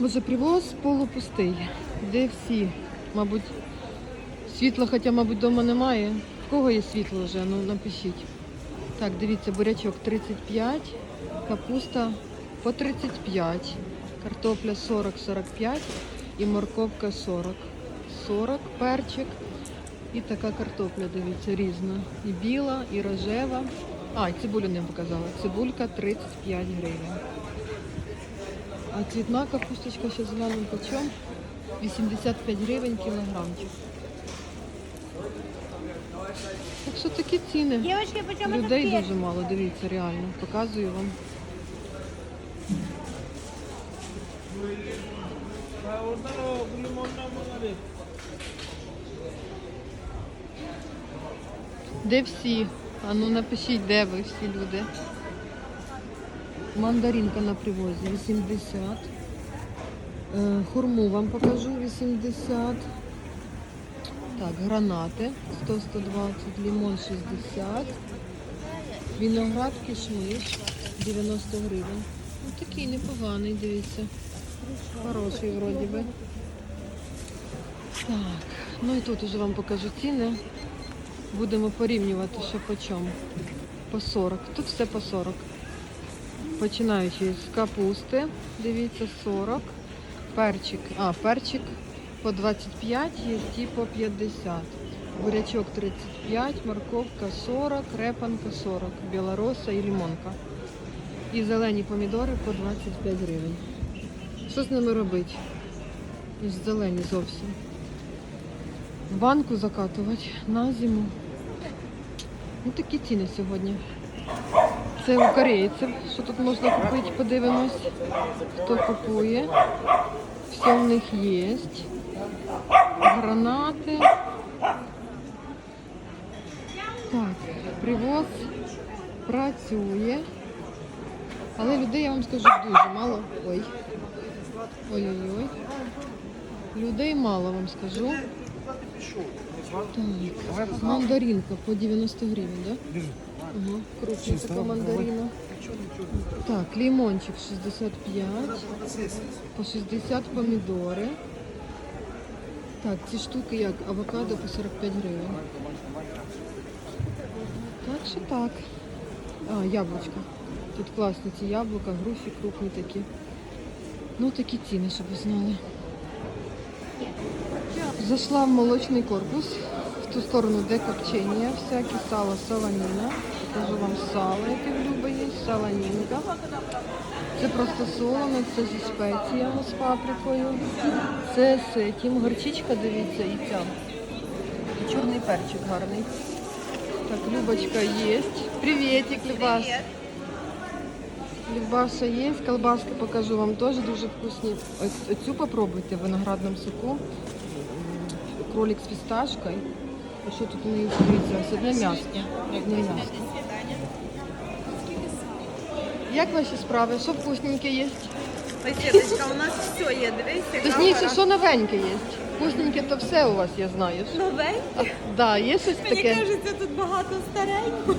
Боже, полупустий. Де всі? Мабуть, світла, хоча, мабуть, вдома немає. В кого є світло вже? Ну напишіть. Так, дивіться, бурячок 35, капуста по 35, картопля 40-45 і морковка 40. 40 перчик. І така картопля, дивіться, різна. І біла, і рожева. А, і цибулю не показала. Цибулька 35 гривень. А цвітна капусточка ще зеленим почем 85 гривень кілограмчик. Так що такі ціни. Девочки, Людей дуже мало, дивіться, реально. Показую вам. Де всі? А ну напишіть, де ви всі люди. Мандаринка на привозі 80. Е, Хурму вам покажу 80. Так, гранати 100-120, лимон 60. Виноград кишмиш 90 гривень. Ну такий непоганий, дивіться. Хороший вроді би. Так, ну і тут уже вам покажу ціни. Будемо порівнювати, що по чому. По 40. Тут все по 40. Починаючи з капусти, дивіться, 40. Перчик, а, перчик по 25, є ті по 50. Бурячок 35, морковка 40, репанка 40, білороса і лимонка. І зелені помідори по 25 гривень. Що з ними робити? Ніж зелені зовсім. Банку закатувати на зиму. Ну такі ціни сьогодні. Це у корейців, що тут можна купити, подивимось, хто купує. Все в них є. Гранати. Так, привоз працює. Але людей я вам скажу дуже мало. Ой. Ой-ой-ой. Людей мало вам скажу. Так, мандаринка по 90 гривень, да? Ага, крупна така мандарина. Так, лимончик 65, по 60 помідори. Так, ці штуки як авокадо по 45 гривень. Так що так. А, яблучка. Тут класні ці яблука, груші крупні такі. Ну такі ціни, щоб ви знали. Зайшла в молочний корпус, ту сторону, де копчення, всякі сало, саланіна. Покажу вам сало, яке в Люби є, саланінка. Це просто солоно, це зі спеціями, з паприкою. Це з тим горчичка, дивіться, і ця. І чорний перчик гарний. Так, Любочка є. Привітик, Любаш. Любаша є, колбаски покажу вам теж дуже вкусні. Ось оцю попробуйте в виноградному соку. Кролик з фісташкою. А що тут у них дивіться? Одне м'ясо. Одне м'ясо. Як ваші справи? Що вкусненьке є? Светочка, у нас все є, дивіться. Точніше, що новеньке є? Вкусненьке то все у вас, я знаю. Нове? А, да, є щось Мені таке? кажеться, тут багато старенького.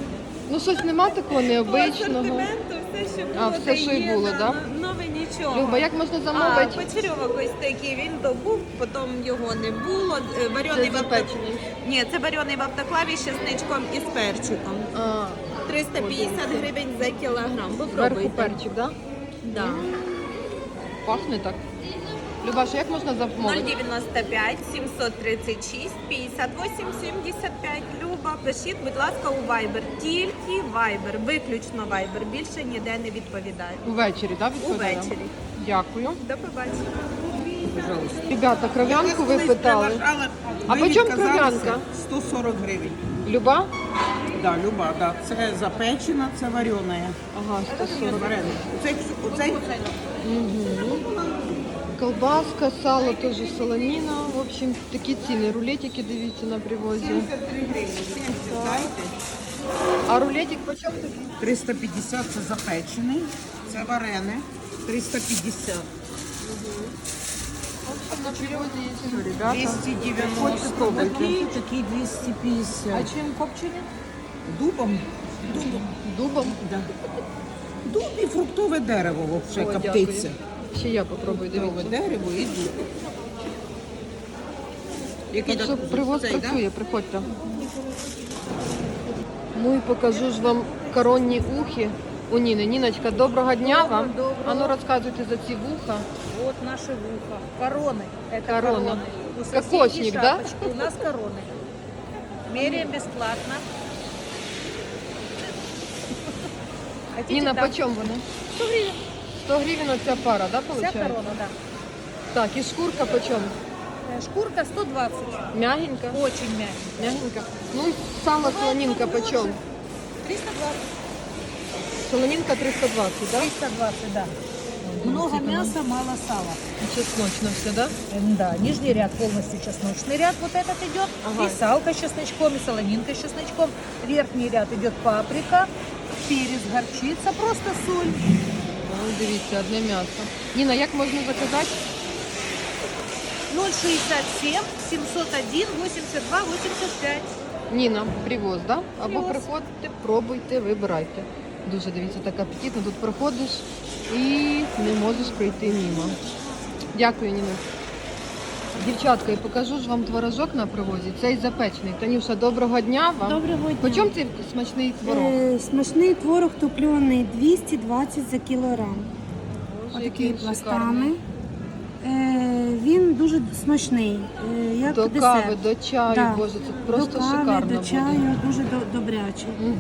Ну щось нема такого По необичного. асортименту все, що було, А, все, що й є, було, да? Да? Нічого. Люба, як можна А, замовити? почерьовок ось такий, він добув, потім його не було. Е, Варений в авто... запечений. Ні, це варений в автоклаві з чесничком і з перчиком. А, 350 гривень за кілограм. зверху Попробуйте. перчик, так? Да? Да. Пахне так. Любаша, як можна замовити? 095 736 58 75. Люба, пишіть, будь ласка, у Viber. Тільки Viber, виключно Viber. Більше ніде не відповідаю. Увечері, так? відповідає? Увечері. Дякую. До побачення. Ребята, кров'янку ви питали. А по чому кров'янка? 140 гривень. Люба? Да, люба, да. Це запечена, це варена. Ага, 140. Варена. Оцей, оцей, Колбаска, сало теж солоніна. В общем, такі ціни. Рулетики дивіться на привозі. 73 гривні. 70 дайте. А рулетик по чому такий? 350 це запечений, це варене. 350. На привозі є все, ребята. 290. спробуйте. Такий, такий 250. А чим копчені? Дубом? Дубом. Дубом. Да. Дуб і фруктове дерево взагалі О, коптиться. Ще я попробую, дивіться. Дереву і дуб. Який Так що тут? привоз Цей, да? працює, приходьте. Ну і покажу ж вам коронні ухи у Ніни. Ніночка, доброго дня вам. доброго. А ну розказуйте за ці вуха. Вот наши вуха. Короны. Это Корона. короны. У соседей Кокосник, да? шапочки, У нас короны. Меряем бесплатно. Хотите, Ніна, дам? по чому вони? 100 гривен. 100 гривень оця пара, да, Вся виходить? корона, да. Так, і шкурка по чому? Э, Шкурка 120. Мягенька? Очень мягкая. Мягенька. Ну і сало солонинка по чому? 320. Солонинка 320, да? 320, да. Много мяса, мало сала. Чесночно все, да? Э, Да, нижний ряд полностью чесночный ряд вот этот идет. Ага. И салка с чесночком, и солонинка с чесночком. Верхний ряд идет паприка, перец, горчица, просто соль. Ой, дивіться, одне м'ясо. Ніна, як можна заказати? 067 701 82 85. Ніна, привоз, да? Або Привоз. приходьте, пробуйте, вибирайте. Дуже дивіться, так апетитно. Тут проходиш і не можеш пройти мимо. Дякую, Ніна. Дівчатка, і покажу ж вам творожок на привозі. Цей запечений. Танюша, доброго дня вам. Доброго дня. По чому цей смачний творог? Е, смачний творог топлений 220 за кілограм. Боже, Отакий який пластами. шикарний. Е, він дуже смачний. Е, як До десерт. кави, до чаю, Да. боже, це просто до кави, шикарно до чаю, буде. дуже до- добрячий. Угу.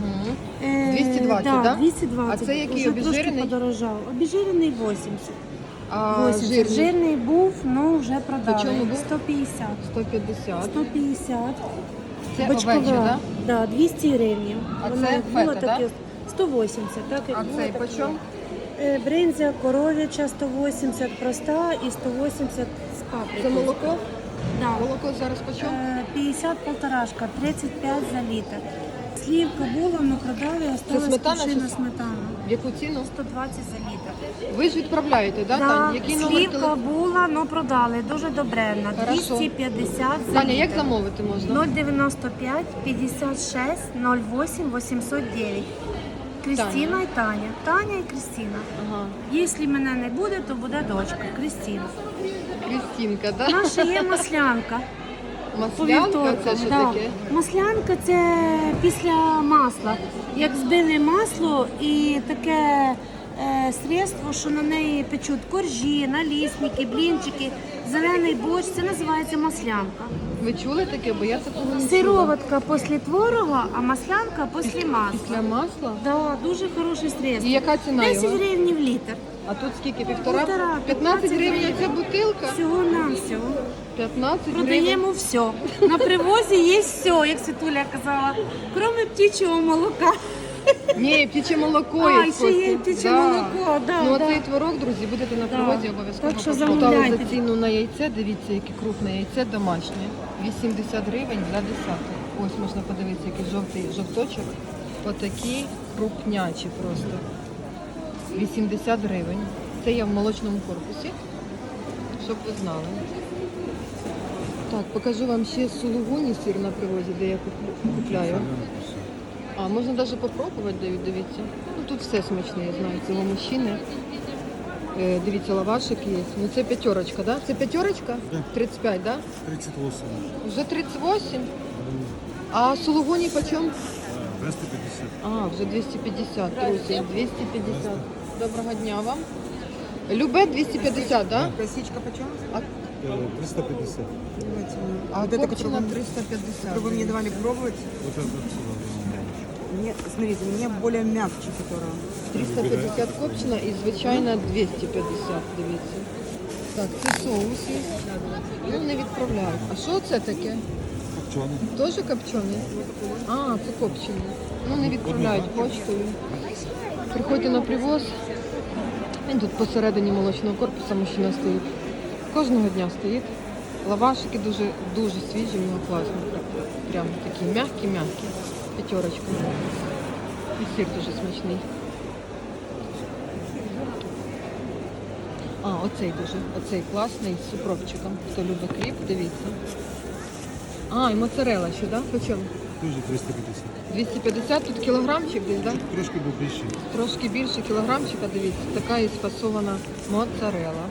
Е, 220, да, да? 220. А це який, Уже обезжирений? подорожав. Обезжирений 80. А 80. жирний Жирний був, але вже продали. чому був? 150. 150. 150. Це Бочкова. овечі, так? Да, 200 гривень. А Воно це було фета, да? 180. Так, як А було, цей так по і чому? Е, Бринзя коров'яча 180 проста і 180 з Це молоко? Да. Молоко зараз по чому? Е, 50 полторашка, 35 за літр. Слівка була, але продали, осталась сметана сметана. В яку ціну? 120 за літр. Ви ж відправляєте, да, Да, Тань? Який номер слівка телефону? була, але продали. Дуже добренна. Хорошо. 250 за Таня, як замовити можна? 095 56 08 809. Крістіна і Таня. Таня і Крістіна. Ага. Якщо мене не буде, то буде дочка Крістіна. Крістінка, да? Наша є маслянка. По Маслянка, вівторкам. це що да. таке? Маслянка це після масла. Як збили масло і таке средство, що на неї печуть коржі, налісники, блінчики, зелений борщ, це називається маслянка. Ви чули таке? Бо я такого не чула. Сироватка після творога, а маслянка після масла. Після масла? Да, дуже хороше І средство. яка ціна 10 його? гривень в літр. А тут скільки? Півтора? Півтора, 15 15 гривень гривень. ця бутилка? Всього нам всього. 15 гривень. Продаємо все. На привозі є все, як Світуля казала, крім птічого молока. Ні, птіче молоко А, ще є птіче молоко, да, Ну, да. цей творог, друзі, будете на Да. обов'язково Так що попробувати. замовляйте. за ціну на яйце. Дивіться, яке крупне яйце домашнє. 80 гривень для десяток. Ось можна подивитися, який жовтий жовточок. Отакі крупнячі просто. 80 гривень. Це є в молочному корпусі, щоб ви знали. Так, покажу вам ще сулугуні сир на привозі, де я куплю- купляю. А, можна навіть попробувати, дають, дивіться. Ну тут все смачне, я знаю, цього мужчини. Е, дивіться, лавашик є. Ну це п'ятерочка, да? Це п'ятерочка? 35, да? 38. Вже 38. А сулугуні почем? 250. А, вже 250, друзі, 250. Доброго дня вам. Любе 250, да? Косичка почем? А, Э, 350. Давайте. а вот это, копчена которую, 350. которую вы мне давали пробовать. Вот это килограмм. Мне, смотрите, мне более мягче, которая. 350 копчена і звичайна 250, дивіться. Так, це соус є. Ну, не відправляють. А що це таке? Копченый. Теж копчений? А, це копчений. Ну, не відправляють почтою. Приходьте на привоз. Він тут посередині молочного корпусу мужчина стоїть. Кожного дня стоїть. Лавашики дуже, дуже свіжі, нього класні. Прям такі м'які-м'які. П'ятерочка. І сир дуже смачний. А, оцей дуже, оцей класний з супровчиком. Хто любить кріп, дивіться. А, і моцарела ще, так? Да? Чому? 350. 250, тут кілограмчик десь, так? Да? Трошки був більший. Трошки більше кілограмчика, дивіться, така і сфасована моцарела.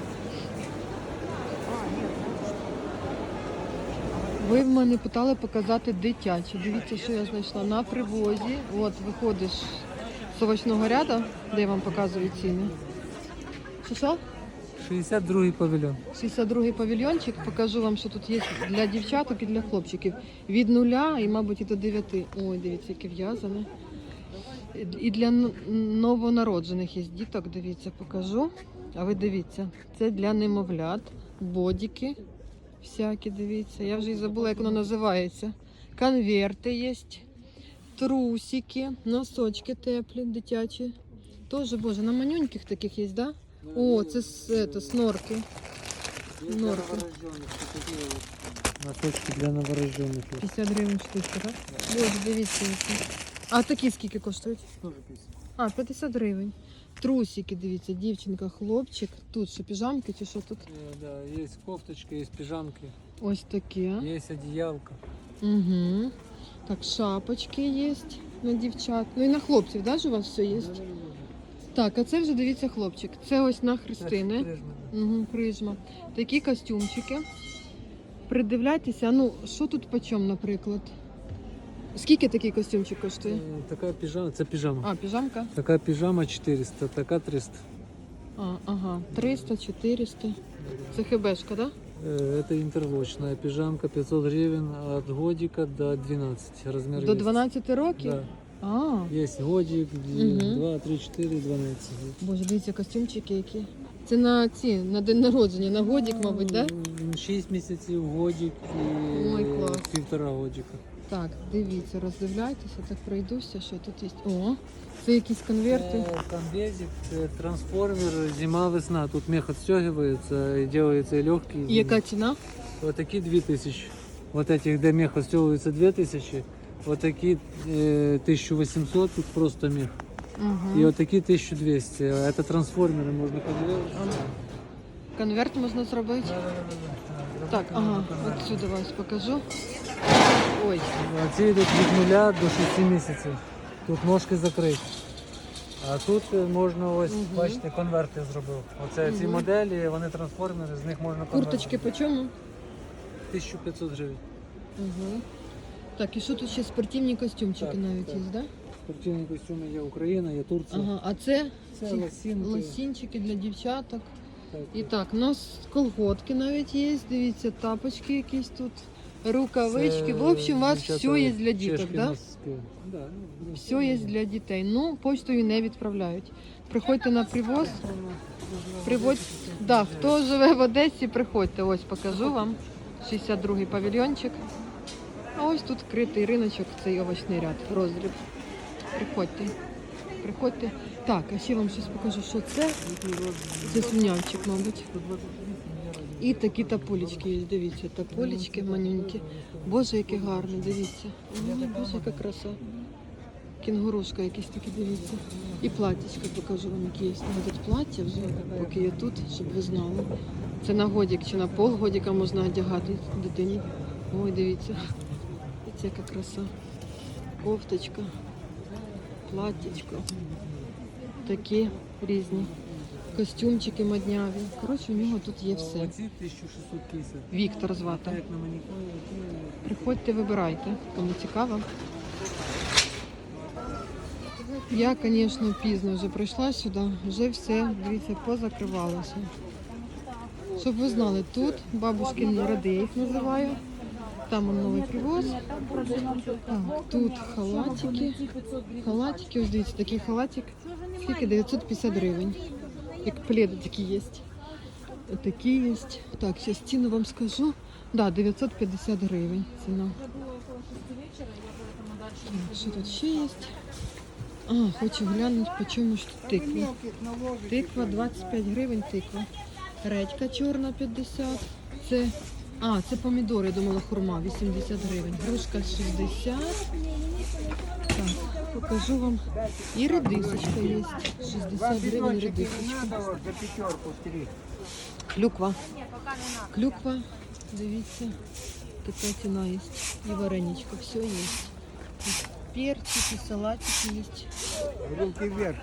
Ви в мене питали показати дитячі. Дивіться, що я знайшла на привозі. От виходиш з овочного ряду, де я вам показую ціни. Що що? 62-й павільйон. 62-й павільйончик. Покажу вам, що тут є для дівчаток і для хлопчиків. Від нуля і, мабуть, і до дев'яти. Ой, дивіться, яке в'язане. І для новонароджених є діток, дивіться, покажу. А ви дивіться, це для немовлят, бодіки всякі, дивіться. Я вже і забула, як воно називається. Конверти є, трусики, носочки теплі, дитячі. Тоже, боже, на манюньких таких є, да? О, це, это, снорки. Норки. Носочки для новорожденных. 50 гривень штучка, так? Боже, дивіться які. А такі скільки коштують? Тоже 50. А, 50 гривень. Трусики, дивіться, дівчинка, хлопчик. Тут що, піжамки чи що тут? Э, Да, есть кофточки, есть пижамки, Ось такі. есть одеялка. Угу. Так, шапочки є на дівчат. Ну і на хлопців, да, ж у вас все є? Так, а це вже дивіться хлопчик. Це ось на Христини. Угу, прижма. Такі костюмчики. Придивляйтеся, ну що тут почем, наприклад? Скільки такий костюмчик коштує? Э, Такая пижама, это пижама. А, піжамка? Такая пижама 400, такая 300. А, ага, 300, 400. Це хебешка, да? Э, Это интерлочная пижамка 500 гривен от годика до 12. Размер До есть. 12 років? Да. А, Есть годик, Мгм. 2, 3, 4, 12. боже, дивіться, костюмчики які. Це на ці, на день народження, на годик, мабуть, да? 6 місяців, годик і Ой, клас. півтора годика. Так, дивіться, роздивляйтеся, так пройдуся, що тут є. О, це якісь конверти. Э, Комбезик, э, трансформер, зима, весна. Тут мех отстегивается и делается и легкий. І яка ціна? Вот такие 2000. Вот этих, где мех отстегивается 2000. Вот такие э, 1800, тут просто мех. Угу. И вот такие 1200. А Это трансформеры, можно подивитися. Конверт можна зробити. Так, ага, от сюди вас покажу. Ой, А ці йдуть від нуля до 6 місяців. Тут ножки закриті. А тут е, можна ось, Мгм. бачите, конверти зробив. Оце ці моделі, вони трансформери, з них можна конверт курточки по чому? 1500 гривень. Угу. Так, і що тут ще спортивні костюмчики Так, навіть так. є, да? Спортивні костюми є Україна, є Турція. Ага, а це Це ці лосінки. лосінчики для дівчаток. Так, І так, у нас колготки навіть є, дивіться, тапочки якісь тут, рукавички. Це В общем, у вас все є для діток. Да, ну, Все є для дітей. Ну, почтою не відправляють. Приходьте на привоз. Приводь... Да, хто живе в Одесі, приходьте. Ось покажу вам. 62-й павільйончик. А ось тут критий риночок, цей овочний ряд, роздріб. Приходьте. Приходьте. Так, а ще вам щось покажу, що це. Це свинявчик, мабуть. І такі тополічки є, дивіться, тополічки манюнькі. Боже, яке гарне, дивіться. Ой, Боже, яка краса. Кінгурушка якісь такі, дивіться. І платтячка покажу вам, які є. Тут плаття вже, поки я тут, щоб ви знали. Це на годик чи на полгодика можна одягати дитині. Ой, дивіться. Дивіться, яка краса. Кофточка, платтячко. Такі різні. Костюмчики модняві. Коротше, у нього тут є все. Оці 1650. Віктор звати. Приходьте, вибирайте, кому цікаво. Я, звісно, пізно вже прийшла сюди, вже все, дивіться, позакривалося. Щоб ви знали, тут бабушкин їх називаю. Там он новий привоз. Так, тут халатики. Халатики, ось дивіться, такий халатик. Скільки? 950 гривень. Як пледи такі є. Такі є. Так, зараз ціну вам скажу. Да, 950 гривень ціна. Так, що тут ще є? А, хочу глянути, по чому ж тут. Тиква 25 гривень тиква. Редька чорна 50. Це, а, це помідори, я думала, хурма 80 гривень. Грушка 60. Так, покажу вам. І редисочка є. 60 гривень редисочка. Клюква. Клюква, дивіться, така ціна є. І вареничка, все є. Перчики, салатики есть. Руки вверх.